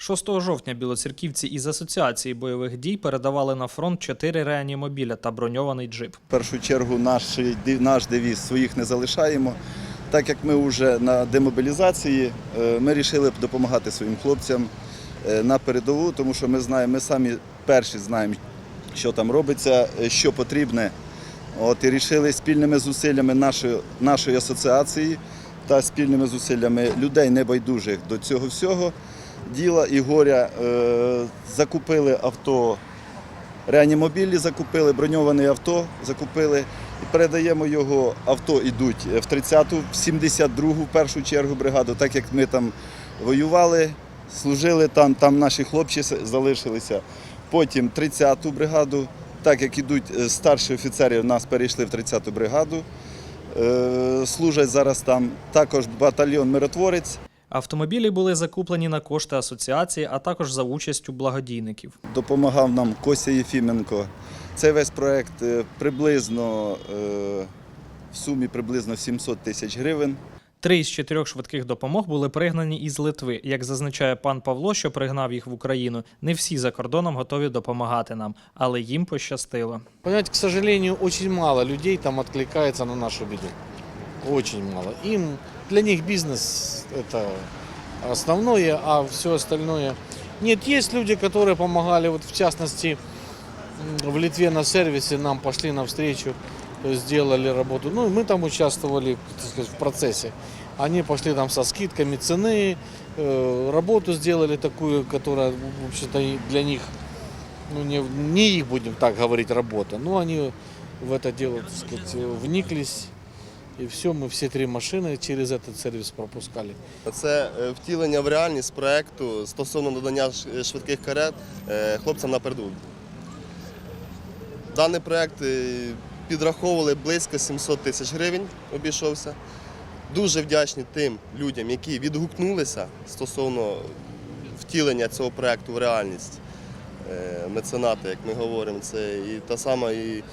6 жовтня білоцерківці із асоціації бойових дій передавали на фронт чотири реанімобіля та броньований джип. В першу чергу наш, наш девіз своїх не залишаємо. Так як ми вже на демобілізації, е, ми вирішили допомагати своїм хлопцям е, на передову, тому що ми знаємо, ми самі перші знаємо, що там робиться, е, що потрібне. От і вирішили спільними зусиллями нашої, нашої асоціації та спільними зусиллями людей небайдужих до цього всього діла і горя е, закупили авто Реанімобілі закупили, броньоване авто закупили і передаємо його. Авто йдуть в 30-ту, в 72-гу в першу чергу бригаду, так як ми там воювали, служили там, там наші хлопці залишилися. Потім 30-ту бригаду, так як ідуть е, старші офіцери, нас перейшли в 30-ту бригаду. Е, Служать зараз там також батальйон миротворець. Автомобілі були закуплені на кошти асоціації, а також за участю благодійників. допомагав нам Костя Єфіменко. Цей весь проект е, приблизно е, в сумі приблизно 700 тисяч гривень. Три із чотирьох швидких допомог були пригнані із Литви. Як зазначає пан Павло, що пригнав їх в Україну, не всі за кордоном готові допомагати нам, але їм пощастило. Понимаете, к сожалению, очень мало людей там откликается на нашу беду. Очень мало. Им, для них бизнес это основное, а все остальное... Нет, есть люди, которые помогали, вот в частности, в Литве на сервисе нам пошли навстречу, есть сделали работу. Ну, и мы там участвовали, так сказать, в процессе. Они пошли там со скидками цены, э, работу сделали такую, которая, в общем-то, для них ну, не, не их, будем так говорить, работа. Но они в это дело, так сказать, вниклись. И все, мы все три машины через этот сервис пропускали. Це е, втілення в реальність проекту стосовно надання ш- швидких карет е, хлопцям на передову. Даний проект е, підраховували близько 700 тисяч гривень, обійшовся. Дуже вдячні тим людям, які відгукнулися стосовно втілення цього проекту в реальність. Е, Меценати, як ми говоримо, це і та сама і,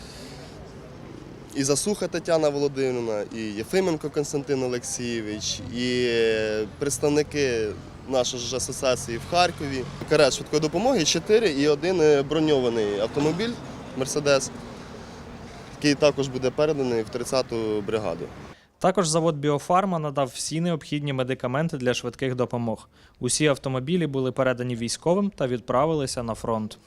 і Засуха Тетяна Володимирівна, і Єфименко Константин Олексійович, і е, представники нашої ж асоціації в Харкові. Карет швидкої допомоги 4 і один е, броньований автомобіль Мерседес, який також буде переданий в 30-ту бригаду. Також завод Біофарма надав всі необхідні медикаменти для швидких допомог. Усі автомобілі були передані військовим та відправилися на фронт.